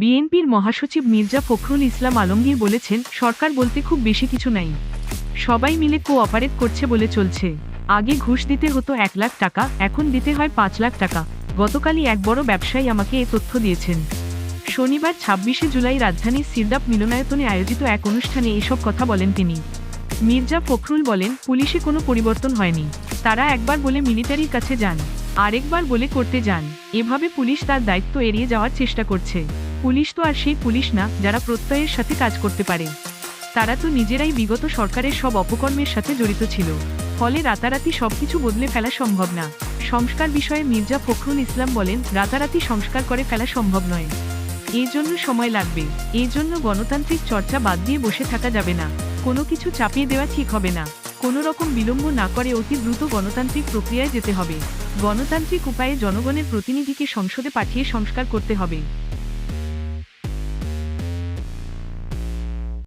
বিএনপির মহাসচিব মির্জা ফখরুল ইসলাম আলমগীর বলেছেন, সরকার বলতে খুব বেশি কিছু নাই। সবাই মিলে কোঅপারেট করছে বলে চলছে। আগে ঘুষ দিতে হতো এক লাখ টাকা, এখন দিতে হয় পাঁচ লাখ টাকা। গতকালই এক বড় ব্যবসায়ী আমাকে এ তথ্য দিয়েছেন। শনিবার ছাব্বিশে জুলাই রাজধানীর সিরদাপ মিলনায়তনে আয়োজিত এক অনুষ্ঠানে এসব কথা বলেন তিনি। মির্জা ফখরুল বলেন, পুলিশে কোনো পরিবর্তন হয়নি। তারা একবার বলে মিলিটারির কাছে যান, আরেকবার বলে করতে যান। এভাবে পুলিশ তার দায়িত্ব এড়িয়ে যাওয়ার চেষ্টা করছে। পুলিশ তো আর সেই পুলিশ না, যারা প্রত্যয়ের সাথে কাজ করতে পারে। তারা তো নিজেরাই বিগত সরকারের সব অপকর্মের সাথে জড়িত ছিল। ফলে রাতারাতি সবকিছু বদলে ফেলা সম্ভব না। সংস্কার বিষয়ে মির্জা ফখরুল ইসলাম বলেন, রাতারাতি সংস্কার করে ফেলা সম্ভব নয়। এই জন্য সময় লাগবে। এই জন্য গণতান্ত্রিক চর্চা বাদ দিয়ে বসে থাকা যাবে না। কোনো কিছু চাপিয়ে দেওয়া ঠিক হবে না। কোনো রকম বিলম্ব না করে অতি দ্রুত গণতান্ত্রিক প্রক্রিয়ায় যেতে হবে। গণতান্ত্রিক উপায়ে জনগণের প্রতিনিধিকে সংসদে পাঠিয়ে সংস্কার করতে হবে।